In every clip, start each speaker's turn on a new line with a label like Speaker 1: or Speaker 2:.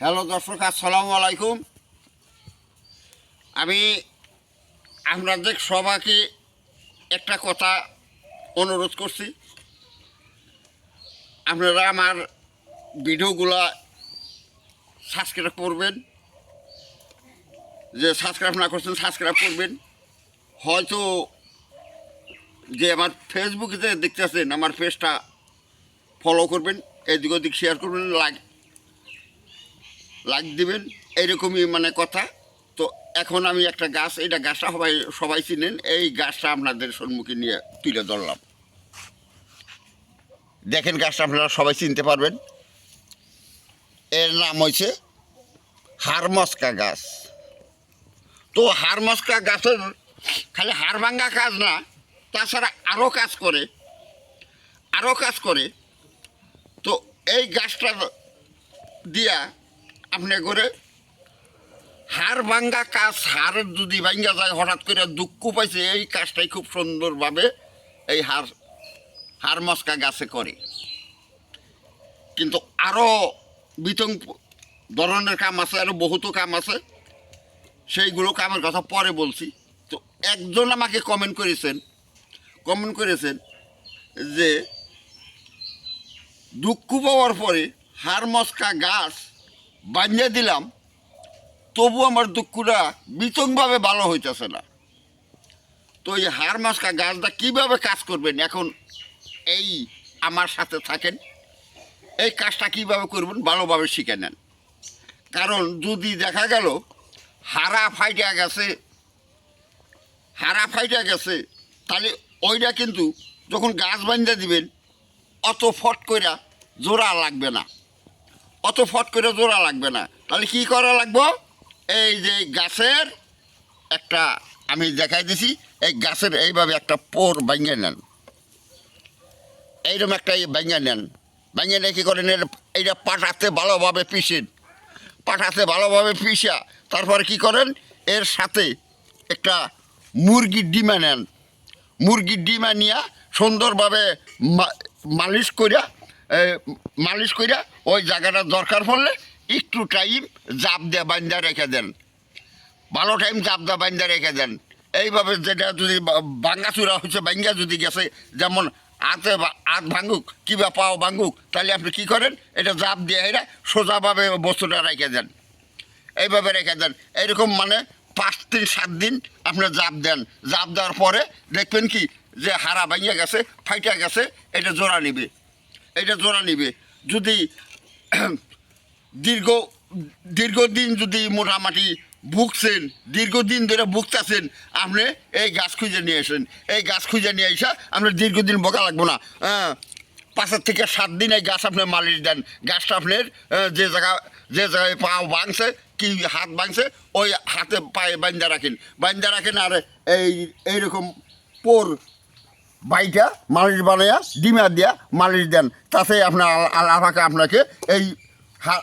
Speaker 1: Hello দর্শক, আসসালামু আলাইকুম। আমি আপনাদের সবাইকে একটা কথা অনুরোধ করছি। আপনারা আমার ভিডিওগুলা সাবস্ক্রাইব করবেন। যে সাবস্ক্রাইব না করছেন, সাবস্ক্রাইব করবেন। হয়তো যে আমার ফেসবুকে যে দেখতেছেন, আমার পেজটা ফলো করবেন এদিক ওদিক শেয়ার করবেন লাইক লাইক দিবেন এইরকমই মানে কথা। তো এখন আমি একটা গাছ এইটা গাছটা সবাই সবাই চিনেন, এই গাছটা আপনাদের সম্মুখে নিয়ে তুলে ধরলাম। দেখেন গাছটা আপনারা সবাই চিনতে পারবেন। এর নাম হয়েছে হারমস্কা গাছ। তো হারমস্কা গাছের খালি হাড় ভাঙ্গা কাজ না, তাছাড়া আরও কাজ করে আরও কাজ করে। তো এই গাছটা দিয়া আপনি করে হাড় ভাঙ্গা কাজ হাড়ের যদি ভাঙ্গা যায়, হঠাৎ করে দুঃখ পাইছে, এই কাজটাই খুব সুন্দরভাবে এই হাড় হাড় মস্কা গাছে করে। কিন্তু আরও বিতং ধরনের কাম আছে আরও বহুতো কাম আছে, সেইগুলো কামের কথা পরে বলছি। তো একজন আমাকে কমেন্ট করেছেন কমেন্ট করেছেন যে দুঃখ পাওয়ার পরে হাড় মস্কা গাছ বানিয়ে দিলাম, তবু আমার দুঃখটা বিতংভাবে ভালো হইতেছে না। তো এই হাড় মস্কা গাছটা কীভাবে কাজ করবেন? এখন এই আমার সাথে থাকেন, এই কাজটা কীভাবে করবেন ভালোভাবে শিখে নেন। কারণ যদি দেখা গেল হারা ফাইটা গেছে হারা ফাইটা গেছে, তাহলে ওইটা কিন্তু যখন গাছ বান্ধা দিবেন, অত ফট কইরা জোড়া লাগবে না। অত ফট করে জোড়া লাগবে না। তাহলে কি করা লাগবো? এই যে গাছের একটা, আমি দেখাই দিছি, এই গাছের এইভাবে একটা পোর ভাঙে নেন। এইরকম একটা ভাঙে নেন। ভাঙে নিয়ে কী করেন? এইটা পাটাতে ভালোভাবে পিসেন পাটাতে ভালোভাবে পিসা তারপরে কি করেন? এর সাথে একটা মুরগির ডিমা নেন। মুরগির ডিমা নিয়া সুন্দরভাবে মালিশ করিয়া মালিশ করিয়া ওই জায়গাটা দরকার পড়লে একটু টাইম জাপ দিয়ে বান্ধা রেখে দেন। ভালো টাইম জাপ দিয়ে বান্ধা রেখে দেন। এইভাবে যেটা যদি ভাঙ্গাচুরা হচ্ছে ভাঙ্গা যদি গেছে, যেমন বা- হাত ভাঙুক, কিংবা পাও ভাঙুক, তাহলে আপনি কি করেন? এটা জাপ দিয়ে এরা সোজাভাবে বস্তুটা রেখে দেন। এইভাবে রেখে দেন। এরকম মানে পাঁচ দিন, সাত দিন আপনি জাপ দেন। জাপ দেওয়ার পরে দেখবেন কি যে হারা ভাঙিয়া গেছে, ফাইটা গেছে, এটা জোড়া নিবে। এটা জোড়া নিবে। যদি দীর্ঘ, দীর্ঘদিন যদি মোটামুটি ভুগছেন, দীর্ঘদিন ধরে ভুগতেছেন, আপনি এই গাছ খুঁজে নিয়ে আসেন। এই গাছ খুঁজে নিয়ে এসে আপনার দীর্ঘদিন বকা লাগবো না। হ্যাঁ পাঁচের থেকে সাত দিন এই গাছ আপনি মালিশ দেন। গাছটা আপনার যে জায়গা, যে জায়গায় পা ভাঙছে, কি হাত ভাঙছে, ওই হাতে পায়ে বান্ধা রাখেন। বান্ধা রাখেন আর এই, এইরকম পোর বাইটা মালিশ বানাইয়া, ডিমা দিয়া মালিশ দেন। তাতে আপনার আল্লাহ আপনাকে এই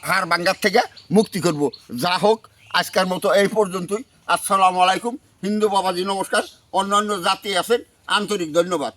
Speaker 1: হার বাঙ্গার থেকে মুক্তি করব। যা হোক, আজকের মতো এই পর্যন্তই। আসসালামু আলাইকুম। হিন্দু বাবাজি, নমস্কার। অন্যান্য জাতি আছেন, আন্তরিক ধন্যবাদ।